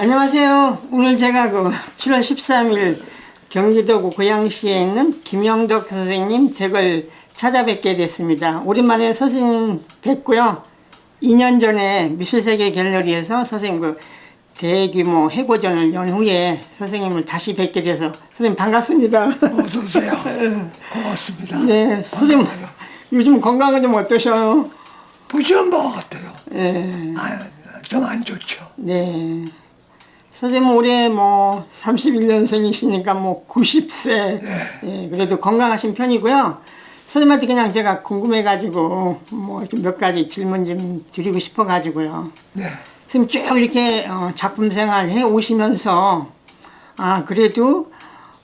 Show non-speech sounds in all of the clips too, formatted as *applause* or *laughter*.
안녕하세요. 오늘 제가 그 7월 13일 경기도 고양시에 있는 김영덕 선생님 댁을 찾아뵙게 됐습니다. 오랜만에 선생님 뵙고요. 2년 전에 미술세계 갤러리에서 선생님 그 대규모 해고전을 연 후에 선생님을 다시 뵙게 돼서 선생님 반갑습니다. 어서 오세요. *laughs* 고맙습니다. 네, 선생님 요즘 건강은 좀 어떠셔요? 보시면 뭐 같아요. 네. 아, 좀 안 좋죠. 네. 선생님 올해 뭐 31년생이시니까 뭐 90세. 예, 그래도 건강하신 편이고요. 선생님한테 그냥 제가 궁금해가지고 뭐 몇 가지 질문 좀 드리고 싶어가지고요. 네. 선생님 쭉 이렇게 어, 작품 생활 해 오시면서 아 그래도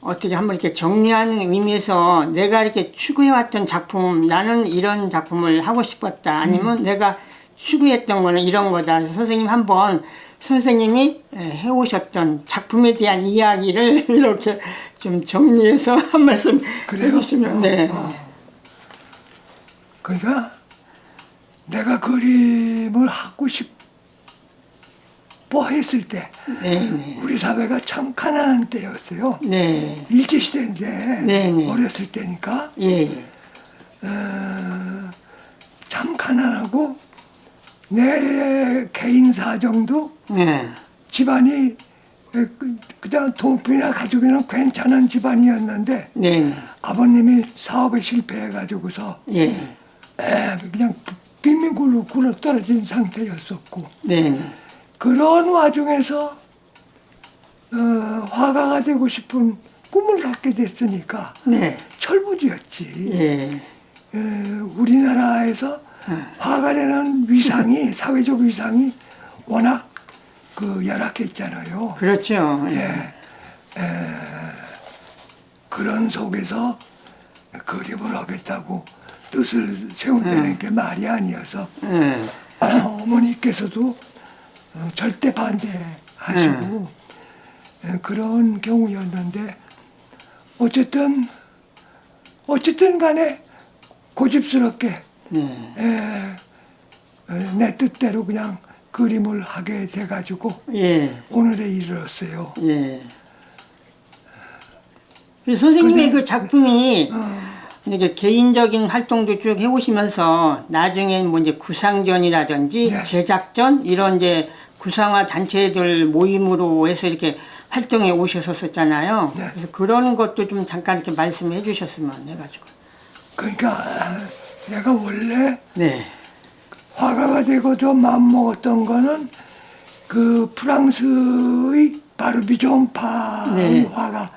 어떻게 한번 이렇게 정리하는 의미에서 내가 이렇게 추구해왔던 작품 나는 이런 작품을 하고 싶었다 아니면 내가 추구했던 거는 이런 거다 선생님 한번 선생님이 에, 해오셨던 작품에 대한 이야기를 *laughs* 이렇게 좀 정리해서 *laughs* 한 말씀? 해주시면 네. 그러니까 내가 그림을 하고 싶어 했을 때 네, 네. 우리 사회가 참 가난한 때였어요. 네. 일제 시대인데 네, 네. 어렸을 때니까 예, 예. 어, 참 가난하고 내 개인 사정도 네. 집안이 그- 그냥 돈이나 가족이나 괜찮은 집안이었는데 네, 네. 아버님이 사업에 실패해가지고서 예. 에, 그냥 빈민굴로 굴러 떨어진 상태였었고 네, 네. 그런 와중에서 어, 화가가 되고 싶은 꿈을 갖게 됐으니까 네. 철부지였지. 예. 에, 우리나라에서 화가라는 위상이 사회적 위상이 워낙 그 열악했잖아요. 그렇죠. 예. 예. 그런 속에서 그림을 하겠다고 뜻을 세운다는 게 말이 아니어서 예. 어머니께서도 어, 절대 반대하시고 예, 그런 경우였는데 어쨌든 어쨌든 간에 고집스럽게 네. 예, 에, 내 뜻대로 그냥 그림을 하게 돼가지고 예. 오늘에 이르렀어요. 예. 그 선생님의 그 작품이 어, 이게 개인적인 활동도 쭉 해오시면서 나중엔 뭐 이제 구상전이라든지 네. 제작전 이런 이제 구상화 단체들 모임으로 해서 이렇게 활동해 오셨었잖아요. 네. 그래서 그런 것도 좀 잠깐 이렇게 말씀해 주셨으면 해가지고. 그러니까 아, 내가 원래 네. 화가가 되고 좀 마음먹었던 거는 그 프랑스의 바르비존파의 네. 화가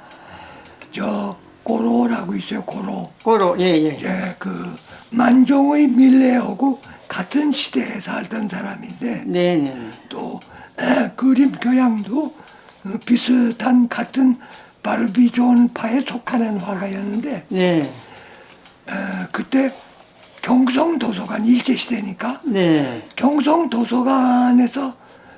저 고로라고 있어요 고로 꼬로, 예, 예. 예, 그 만종의 밀레하고 같은 시대에 살던 사람인데 네, 네, 네. 또 에, 그림 교양도 어, 비슷한 같은 바르비존파에 속하는 화가였는데 네. 에, 그때 경성 도서관 일제 시대니까 네. 경성 도서관에서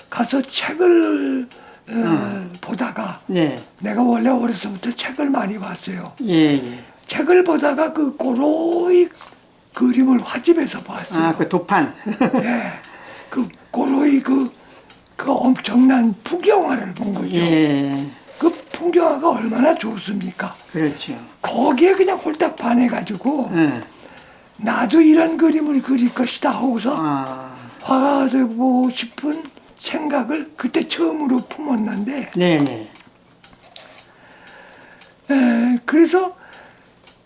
가서 책을 어, 보다가 네. 내가 원래 어려서부터 책을 많이 봤어요. 예, 예. 책을 보다가 그 고로의 그림을 화집에서 봤어요. 아, 그 도판. *laughs* 예, 그 고로의 그, 그 엄청난 풍경화를 본 거죠. 예. 그 풍경화가 얼마나 좋습니까? 그렇죠. 거기에 그냥 홀딱 반해가지고 예. 나도 이런 그림을 그릴 것이다 하고서 아, 화가가 되고 싶은 생각을 그때 처음으로 품었는데 네네. 에, 그래서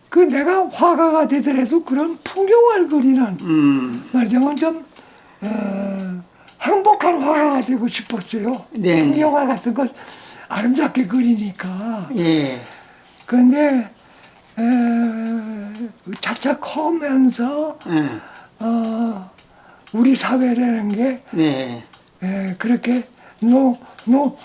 그 내가 화가가 되더라도 그런 풍경화를 그리는 음, 말하자면 좀 어, 행복한 화가가 되고 싶었어요. 네네. 풍경화 같은 걸 아름답게 그리니까. 예. 그런데 에, 차차 커면서 응. 어, 우리 사회라는 게 네. 에, 그렇게 노, 노,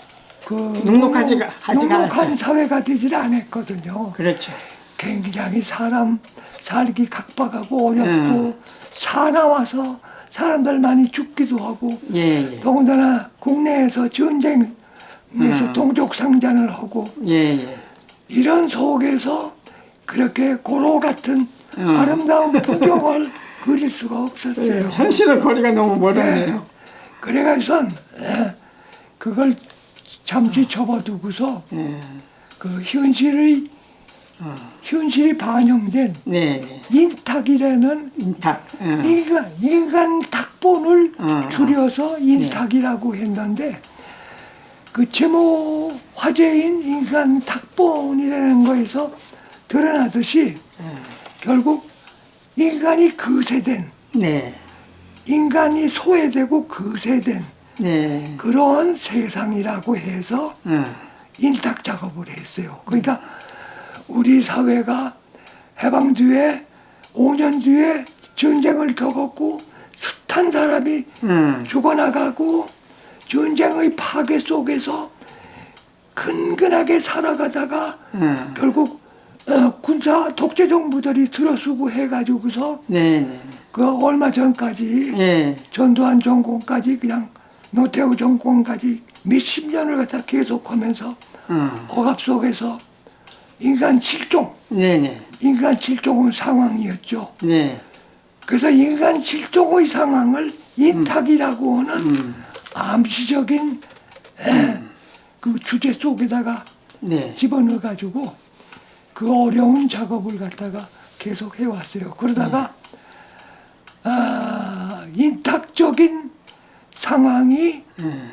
그, 넉넉하지가- 하지가 넉넉한. 사회가 되질 않았거든요. 그렇죠. 굉장히 사람 살기 각박하고 어렵고 음. 사나워서 사람들 많이 죽기도 하고 예, 예. 더군다나 국내에서 전쟁에서 음. 동족 상잔을 하고 예, 예. 이런 속에서 그렇게 고로 같은 음. 아름다운 풍경을 *laughs* 그릴 수가 없었어요. 현실과 거리가 너무 멀었네요. 그래가지고 그걸 잠시 접어두고서 예. 그 현실의 현실이 반영된 네, 네. 인탁이라는 인탁. 예. 인간 인간 탁본을 어, 줄여서 인탁이라고 했는데 그 제목 화제인 인간 탁본이라는 거에서 드러나듯이 결국 인간이 거세된 네. 인간이 소외되고 거세된 네. 그런 세상이라고 해서 음. 인탁 작업을 했어요. 그러니까 우리 사회가 해방 뒤에 5년 뒤에 전쟁을 겪었고 숱한 사람이 음. 죽어나가고 전쟁의 파괴 속에서 근근하게 살아가다가 음. 결국 어, 군사 독재 정부들이 들어서고 해가지고서 네, 네. 그 얼마 전까지 예. 전두환 정권까지 그냥 노태우 정권까지 몇십 년을 갖다 계속하면서 음. 억압 속에서 인간 실종, 네, 네. 인간 실종의 상황이었죠. 네. 그래서 인간 실종의 상황을 인탁이라고 하는 음. 암시적인 에, 그 주제 속에다가 네. 집어넣어 가지고 그 어려운 작업을 갖다가 계속 해왔어요. 그러다가 아, 인탁적인 상황이 음.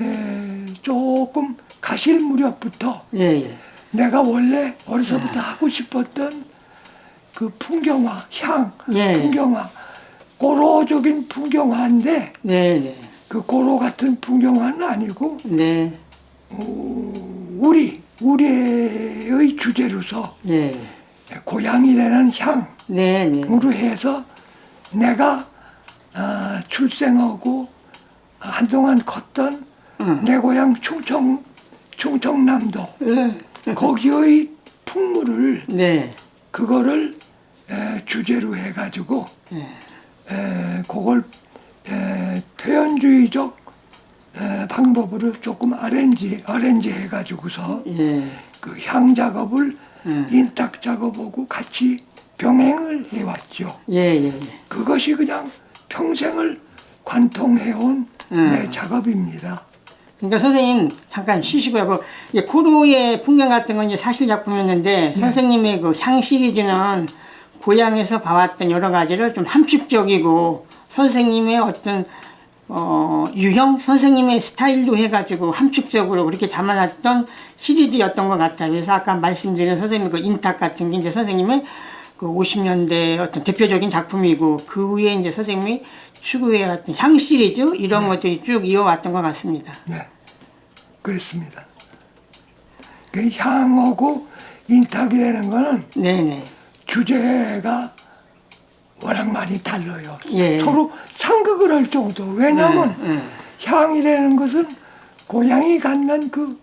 에, 조금 가실 무렵부터 예, 예. 내가 원래 어려서부터 하고 싶었던 그 풍경화, 향, 예. 풍경화, 고로적인 풍경화인데 네, 네. 그 고로 같은 풍경화는 아니고 네. 우리 우리의 주제로서 예. 고향이라는 향으로 네, 네. 해서 내가 아, 출생하고 한동안 컸던 음. 내 고향 충청 충청남도 예. 거기의 풍물을 네. 그거를 에, 주제로 해가지고 예. 에, 그걸 에, 표현주의적 에, 방법으로 조금 아렌지 아렌지 해가지고서 예. 그향 작업을 음. 인탁 작업하고 같이 병행을 해왔죠. 예, 예, 예. 그것이 그냥 평생을 관통해온 음. 내 작업입니다. 그러니까 선생님 잠깐 쉬시고요. 그 이제 코로의 풍경 같은 건 이제 사실 작품이었는데 선생님의 그 향 시리즈는 고향에서 봐왔던 여러 가지를 좀 함축적이고 선생님의 어떤 어, 유형 선생님의 스타일로 해가지고 함축적으로 그렇게 담아놨던 시리즈였던 것 같아요. 그래서 아까 말씀드린 선생님 그 인탁 같은 게 이제 선생님의 그 50년대 어떤 대표적인 작품이고 그 후에 이제 선생님이 추구해 왔던 향 시리즈 이런 것들이 쭉 이어왔던 것 같습니다. 네, 그렇습니다. 그 향하고 인탁이라는 거는 네네. 주제가 워낙 많이 달라요. 예. 서로 상극을 할 정도. 왜냐하면 음, 향이라는 것은 고향이 갖는 그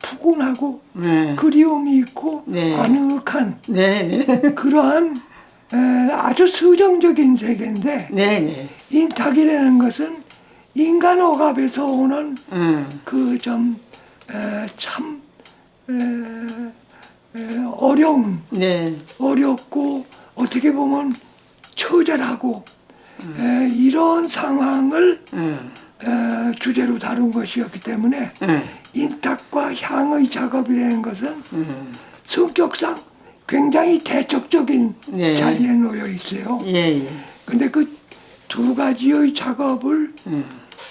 푸근하고 네. 그리움이 있고 네. 아늑한 네네. 그러한 에, 아주 서정적인 세계인데 네 네. 인탁이라는 것은 인간 억압에서 오는 음, 그좀참 어려운 네. 어렵고 어떻게 보면 처절하고 에, 이런 상황을 음, 에, 주제로 다룬 것이었기 때문에 음, 인탁과 향의 작업이라는 것은 음. 성격상 굉장히 대척적인 네. 자리에 놓여 있어요. 예, 예. 근데 그 두 가지의 작업을 음,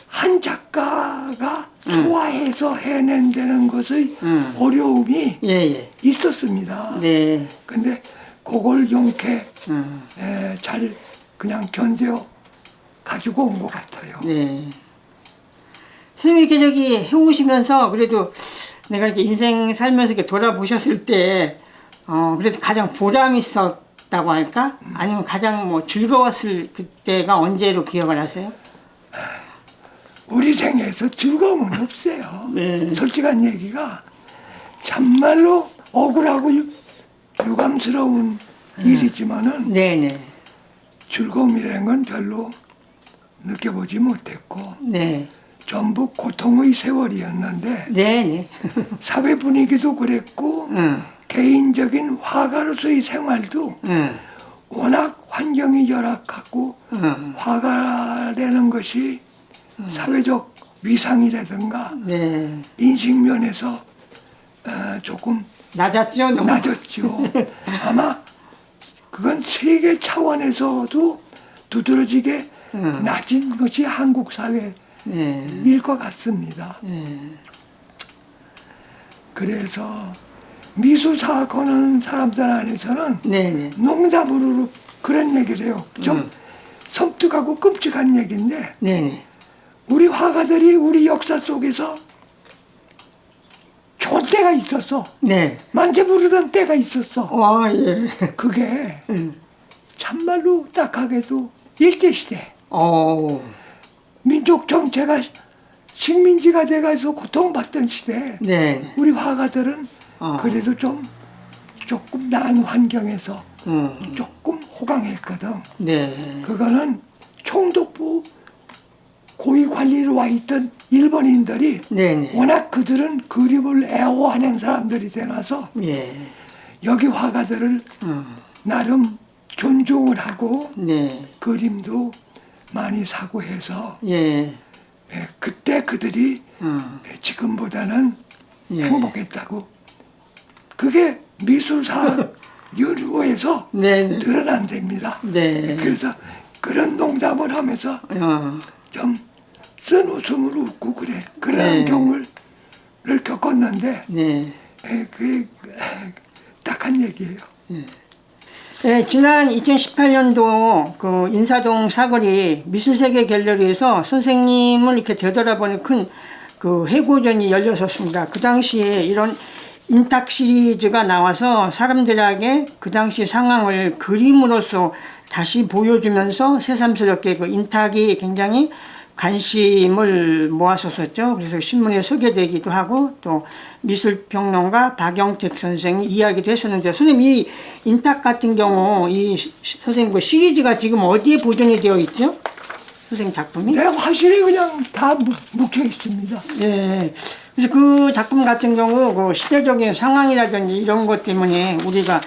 한 작가가 소화해서 해낸다는 것의 음. 어려움이 예, 예. 있었습니다. 네. 근데 그걸 용케 음, 에, 잘 그냥 견뎌 가지고 온 것 같아요. 네. 선생님 이렇게 저기 해오시면서 그래도 내가 이렇게 인생 살면서 이렇게 돌아보셨을 때, 어, 그래도 가장 보람 있었다고 할까? 아니면 가장 뭐 즐거웠을 그때가 언제로 기억을 하세요? 우리 생에서 즐거움은 없어요. 네. 솔직한 얘기가 참말로 억울하고 유- 유감스러운 일이지만은 네네. 즐거움이라는 건 별로 느껴보지 못했고 네. 전부 고통의 세월이었는데 네네. *laughs* 사회 분위기도 그랬고 응. 개인적인 화가로서의 생활도 응. 워낙 환경이 열악하고 응. 화가라는 것이 사회적 위상이라든가 네. 인식 면에서 어, 조금 낮았죠? 너무. 낮았죠. 아마 그건 세계 차원에서도 두드러지게 음. 낮은 것이 한국 사회일 네. 것 같습니다. 네. 그래서 미술사 거는 사람들 안에서는 네. 네. 농담으로 그런 얘기를 해요. 좀 음. 섬뜩하고 끔찍한 얘기인데 네. 네. 우리 화가들이 우리 역사 속에서 때가 있었어. 네. 만세 부르던 때가 있었어. 아, 예. 그게 음. 참말로 딱하게도 일제시대. 어. 민족 정체가 식민지가 돼가지고 고통받던 시대. 네. 우리 화가들은 어. 그래도 좀 조금 나은 환경에서 음. 조금 호강했거든. 네. 그거는 총독부 고위 관리로 와 있던 일본인들이 네. 네. 워낙 그들은 그림을 애호하는 사람들이 되나서 예. 여기 화가들을 음. 나름 존중을 하고 네. 그림도 많이 사고 해서 예. 예, 그때 그들이 음. 지금보다는 예. 행복했다고 그게 미술사 *laughs* 연구에서 네. 네. 드러난답니다. 네. 그래서 그런 농담을 하면서 어. 좀 쓴 웃음으로 웃고 그래 그런 네. 경우를 겪었는데 네. 에, 그 딱한 얘기예요. 네, 지난 2018년도 그 인사동 사거리 미술세계 갤러리에서 선생님을 이렇게 되돌아보는 큰 그 해고전이 열렸었습니다. 그 당시에 이런 인탁 시리즈가 나와서 사람들에게 그 당시 상황을 그림으로써 다시 보여주면서 새삼스럽게 그 인탁이 굉장히 관심을 모았었었죠. 그래서 신문에 소개되기도 하고 또 미술평론가 박영택 선생이 이야기도 했었는데 선생님 이 인탁 같은 경우 이 시- 선생님 그 시리즈가 지금 어디에 보존이 되어 있죠? 선생님 작품이? 내 화실이 그냥 다 묵- 묵혀 있습니다. 네. 그래서 그 작품 같은 경우 그 시대적인 상황이라든지 이런 것 때문에 우리가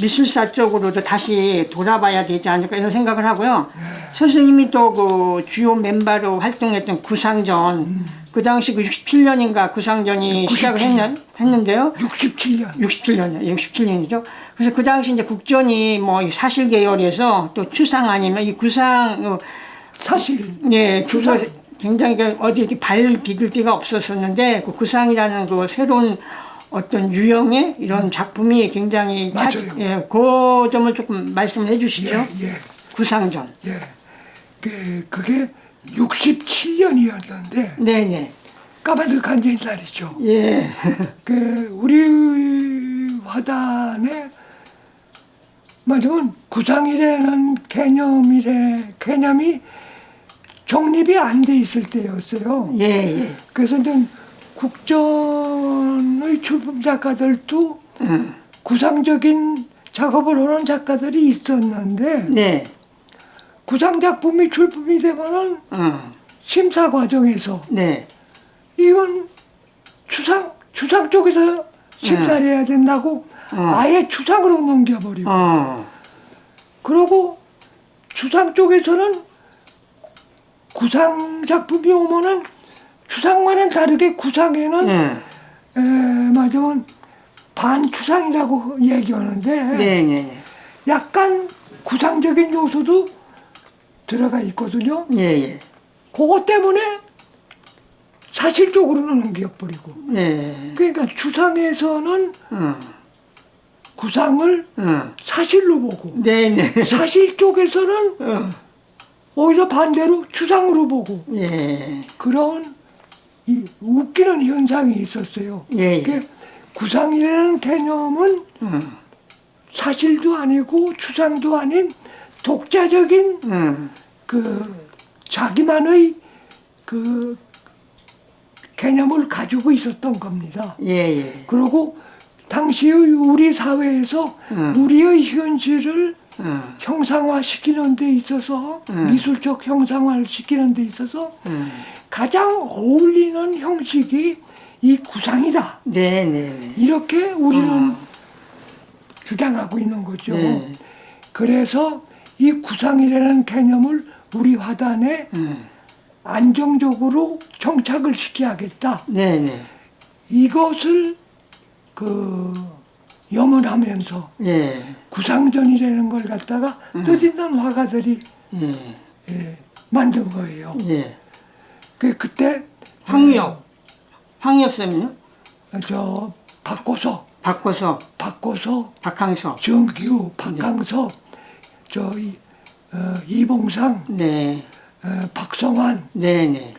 미술사 쪽으로도 다시 돌아봐야 되지 않을까 이런 생각을 하고요. 선생님이 또 그 주요 멤버로 활동했던 구상전 그 당시 그 67년인가 구상전이 97. 시작을 했는, 했는데요. 67년 67년이요. 67년이죠. 그래서 그 당시 이제 국전이 뭐이 사실 계열에서 또 추상 아니면 이 구상 어, 사실 네, 구상. 주로 굉장히 그 어디 발 디딜 데가 없었었는데 그 구상이라는 그 새로운 어떤 유형의 이런 작품이 굉장히 차, 맞아요. 예, 그 점을 조금 말씀을 해주시죠. 예, 예, 구상전. 예. 그, 그게 67년이었는데 네네. 까마득한 옛날이죠. 예. *laughs* 그 우리 화단에 맞으면 구상이라는 개념이래 개념이 정립이 안 돼 있을 때였어요. 예, 예. 그래서 이제 국전의 출품 작가들도 음, 구상적인 작업을 하는 작가들이 있었는데 네. 구상 작품이 출품이 되면은 음, 심사 과정에서 네. 이건 추상 추상 쪽에서 심사를 해야 된다고 어. 아예 추상으로 넘겨버리고 어. 그러고 추상 쪽에서는 구상 작품이 오면은 추상과는 다르게 구상에는 예. 에, 맞으면 반추상이라고 얘기하는데 네, 네, 네. 약간 구상적인 요소도 들어가 있거든요. 예, 예. 그것 때문에 사실적으로는 넘겨버리고 예. 그러니까 추상에서는 음, 구상을 음. 사실로 보고 네, 네. 사실 쪽에서는 어. 오히려 반대로 추상으로 보고 예. 그런 이 웃기는 현상이 있었어요. 예, 예. 그 구상이라는 개념은 음, 사실도 아니고 추상도 아닌 독자적인 음. 그 자기만의 그 개념을 가지고 있었던 겁니다. 예, 예. 그리고 당시의 우리 사회에서 음. 우리의 현실을 음, 형상화 시키는 데 있어서 음. 미술적 형상화를 시키는 데 있어서 음. 가장 어울리는 형식이 이 구상이다. 네, 네, 네. 이렇게 우리는 음. 주장하고 있는 거죠. 네. 그래서 이 구상이라는 개념을 우리 화단에 음. 안정적으로 정착을 시켜야겠다. 네 네. 이것을 그 염원하면서 예. 구상전이라는 걸 갖다가 뜻있는 화가들이 예. 예, 만든 거예요. 예. 그 그때 황유엽. 황유엽 쌤은요? 어, 저 박고석, 바꿔서 박고석, 박항서. 정규, 박강석, 저 이 어, 이봉상, 네. 어, 박성환, 네 네.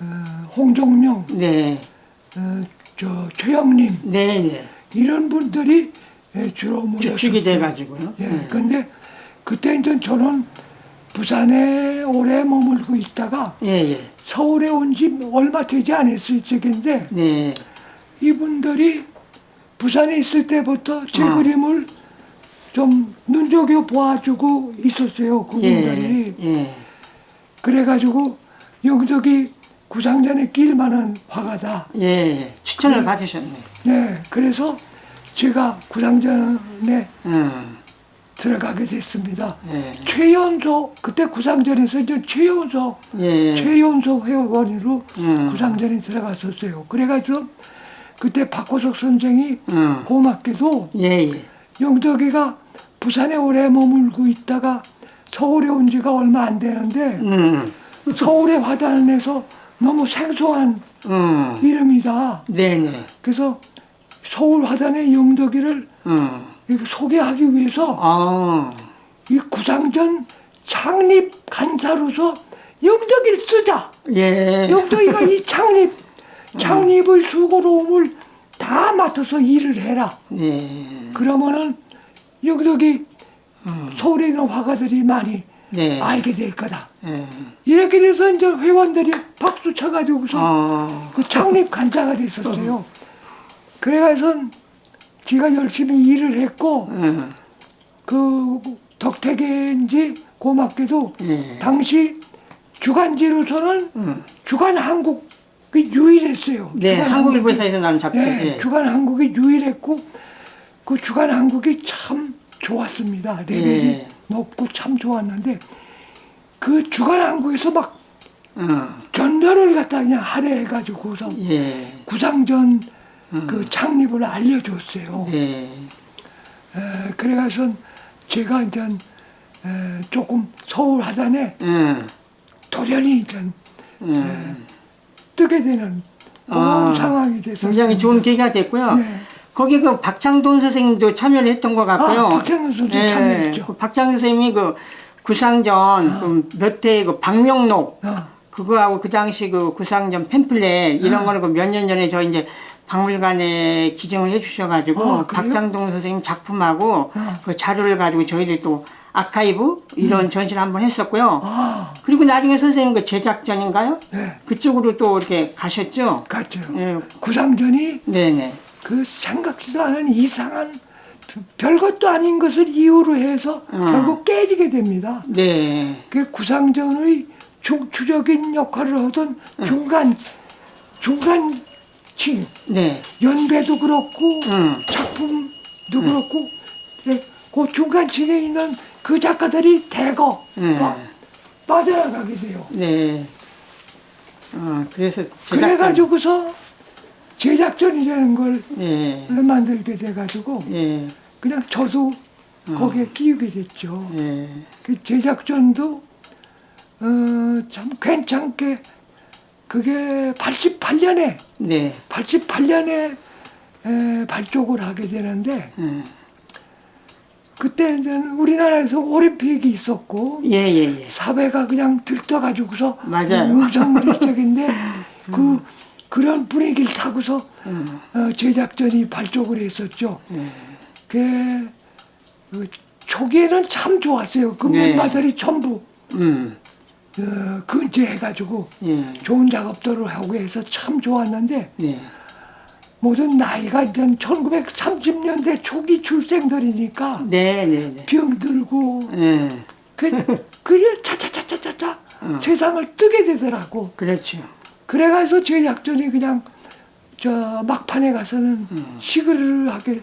어, 홍종명, 네. 어, 저 최영림 네네. 이런 분들이 예, 주로 모였었죠. 돼가지고요. 예, 네. 근데 그때 이제 저는 부산에 오래 머물고 있다가 예, 예. 서울에 온 지 얼마 되지 않았을 적인데 네. 이분들이 부산에 있을 때부터 제 아. 그림을 좀 눈여겨 보아주고 있었어요. 그분들이. 예. 예. 그래가지고 영덕이 구상전에 낄 만한 화가다. 예. 예. 추천을 네. 받으셨네. 네, 그래서 제가 구상전에 음. 들어가게 됐습니다. 예. 최연소 그때 구상전에서 이제 최연소 예. 최연소 회원으로 음. 구상전에 들어갔었어요. 그래가지고 그때 박호석 선생이 음. 고맙게도 예, 예. 영덕이가 부산에 오래 머물고 있다가 서울에 온 지가 얼마 안 되는데 음. 서울의 화단에서 너무 생소한 음. 이름이다. 네네. 그래서 서울 화단의 영덕이를 음. 이렇게 소개하기 위해서 아. 이 구상전 창립 간사로서 영덕이를 쓰자. 예. 영덕이가 이 *laughs* 창립 창립의 수고로움을 다 맡아서 일을 해라. 예. 그러면은 영덕이 음. 서울에 있는 화가들이 많이 네. 알게 될 거다. 예. 이렇게 돼서 이제 회원들이 박수 쳐가지고서 아. 그 창립 간사가 됐었어요. 그래가서 제가 열심히 일을 했고 음. 그 덕택인지 고맙게도 예. 당시 주간지로서는 음. 주간 한국이 유일했어요. 네. 주간 한국일보사에서 나온 잡지. 네, 예. 주간 한국이 유일했고 그 주간 한국이 참 좋았습니다. 레벨이 예. 높고 참 좋았는데 그 주간 한국에서 막 음. 전면을 갖다 그냥 할애해가지고서 예. 구상전 음. 그 창립을 알려줬어요. 네. 에, 그래가서 제가 이제 에, 조금 서울 하단에 음. 돌연히 이제 음. 뜨게 되는 그런 아, 상황이 됐어요. 굉장히 좋은 계기가 됐고요. 네. 거기 그 박창돈 선생님도 참여를 했던 것 같고요. 아, 박창돈 선생님 예, 참여했죠. 그 박창돈 선생님이 그 구상전 그 몇회 그 박명록 어, 그거하고 그 당시 그 구상전 팸플렛 이런 아. 거는 그 몇 년 전에 저 이제 박물관에 기증을 해주셔가지고 아, 그래요? 박창동 선생님 작품하고 아. 그 자료를 가지고 저희들이 또 아카이브 이런 전시를 한번 했었고요. 아, 그리고 나중에 선생님 그 제작전인가요? 네, 그쪽으로 또 이렇게 가셨죠? 갔죠. 예, 구상전이 네네. 그 생각지도 않은 이상한 별것도 아닌 것을 이유로 해서 어. 결국 깨지게 됩니다. 네. 그 구상전의 중추적인 역할을 하던 중간 중간층 네. 연배도 그렇고 음. 작품도 그렇고 예, 그 중간층에 있는 그 작가들이 대거 음. 막 빠져나가게 돼요. 네. 어, 그래서 제작전. 그래가지고서 제작전이라는 걸 예. 만들게 돼가지고 예. 그냥 저도 거기에 끼우게 됐죠. 예. 그 제작전도 어, 참 괜찮게 그게 88년에 네. 88년에 에, 발족을 하게 되는데 음. 그때 이제 우리나라에서 올림픽이 있었고 예, 예, 예. 사회가 그냥 들떠가지고서 맞아요. 음성물질적인데 *laughs* 그 그런 분위기를 타고서 음. 어, 제작전이 발족을 했었죠. 예. 그, 그 초기에는 참 좋았어요. 그 네. 멤버들이 전부 음. 어, 근제해가지고 예. 좋은 작업들을 하고 해서 참 좋았는데 네. 모든 나이가 이제 1930년대 초기 출생들이니까 네, 네, 네. 병들고 예. 그 그래 차차차차차차 어. 세상을 뜨게 되더라고. 그렇죠. 그래가지고 제작전이 그냥 저 막판에 가서는 음. 시그르하게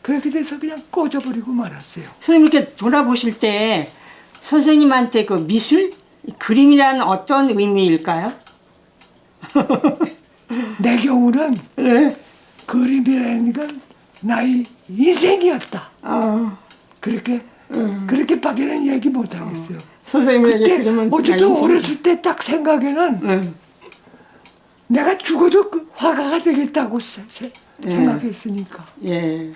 그렇게 돼서 그냥 꺼져버리고 말았어요. 선생님 이렇게 돌아보실 때 선생님한테 그 미술 이 그림이란 어떤 의미일까요? *laughs* 내 경우는 네. 그림이라는 건 나의 인생이었다. 아, 그렇게 그렇게밖에는 얘기 못 하겠어요. 선생님에게 그때 그림은 어쨌든 어렸을 때 딱 생각에는 네. 내가 죽어도 그 화가가 되겠다고 세- 세- 네. 생각했으니까. 예.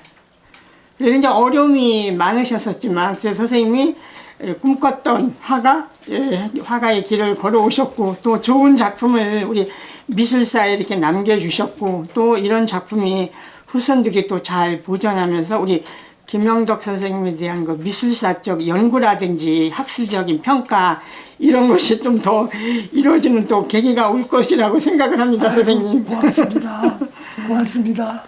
그래서 이제 어려움이 많으셨었지만, 그래서 선생님이 예, 꿈꿨던 화가, 예, 화가의 길을 걸어오셨고, 또 좋은 작품을 우리 미술사에 이렇게 남겨주셨고, 또 이런 작품이 후손들이 또 잘 보존하면서 우리 김영덕 선생님에 대한 그 미술사적 연구라든지 학술적인 평가, 이런 것이 좀 더 이루어지는 또 계기가 올 것이라고 생각을 합니다, 선생님. 고맙습니다. 고맙습니다.